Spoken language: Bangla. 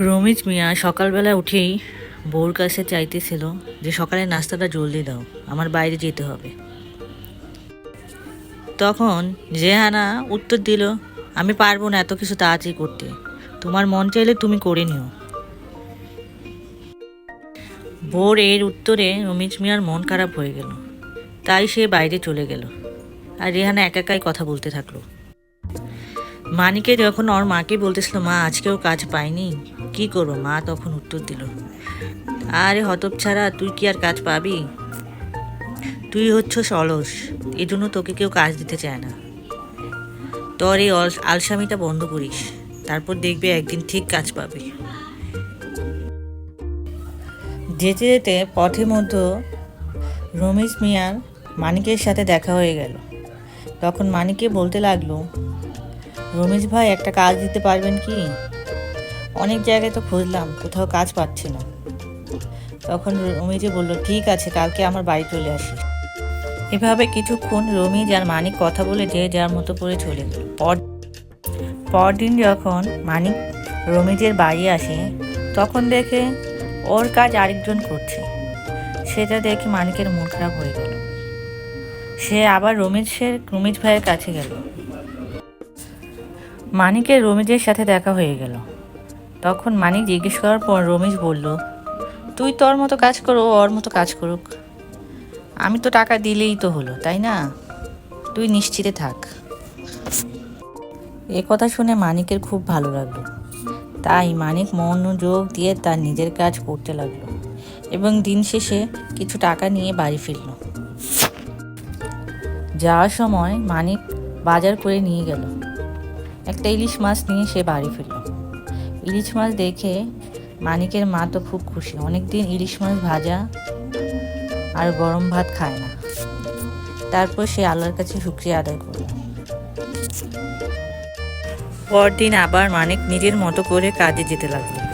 রমিজ মিয়া সকালবেলা উঠেই বউর কাছে চাইতেছিল যে সকালে নাস্তাটা জলদি দাও, আমার বাইরে যেতে হবে। তখন জেহানা উত্তর দিল, আমি পারব না এত কিছু তাড়াতাড়ি করতে। তোমার মন চাইলে তুমি করে নিও। বোর এর উত্তরে রমিজ মিয়ার মন খারাপ হয়ে গেল। তাই সে বাইরে চলে গেল। আর রেহানা একা একাই কথা বলতে থাকল। মানিকে যখন ওর মাকে বলতেছিল, মা আজকেও কাজ পাইনি কি করব? মা তখন উত্তর দিল, আরে হতপ ছাড়া, তুই কি আর কাজ পাবি? তুই হচ্ছ অলস এই জন্য তোকে কেউ কাজ দিতে চায় না। তোর এই আলসামিটা বন্ধ করিস, তারপর দেখবি একদিন ঠিক কাজ পাবি। যেতে যেতে পথে মধ্যে রমেশ মিয়ার মানিকের সাথে দেখা হয়ে গেল। তখন মানিকে বলতে লাগল রমেশ ভাই, একটা কাজ দিতে পারবেন কি? অনেক জায়গায় তো খুঁজলাম, কোথাও কাজ পাচ্ছি না। তখন রমিজে বলল, ঠিক আছে, কালকে আমার বাড়ি চলে আসি এভাবে কিছুক্ষণ রমিজ আর মানিক কথা বলে যে যার মতো করে চলে গেল। পর পরদিন যখন মানিক রমিজের বাড়ি আসে, তখন দেখে ওর কাজ আরেকজন করছে। সেটা দেখে মানিকের মন খারাপ হয়ে গেল। সে আবার রমিজের রমিজ ভাইয়ের কাছে গেল। মানিকের রমিজের সাথে দেখা হয়ে গেল। তখন মানিক জিজ্ঞেস করার পর রমেশ বলল, তুই তোর মতো কাজ করো ওর মতো কাজ করুক। আমি তো টাকা দিলেই তো হলো, তাই না? তুই নিশ্চিতে থাক। এ কথা শুনে মানিকের খুব ভালো লাগল। তাই মানিক মনোযোগ দিয়ে তার নিজের কাজ করতে লাগল এবং দিন শেষে কিছু টাকা নিয়ে বাড়ি ফিরল। যাওয়ার সময় মানিক বাজার করে নিয়ে গেল। একটা ইলিশ মাছ নিয়ে সে বাড়ি ফিরল। ইলিশ মাছ দেখে মানিকের মা তো খুব খুশি। অনেক দিন ইলিশ মাছ ভাজা আর গরম ভাত খায় না। তারপর সে আল্লাহর কাছে শুক্রিয়া আদায় করল। পরদিন আবার মানিক নিজের মতো করে কাজে যেতে লাগল।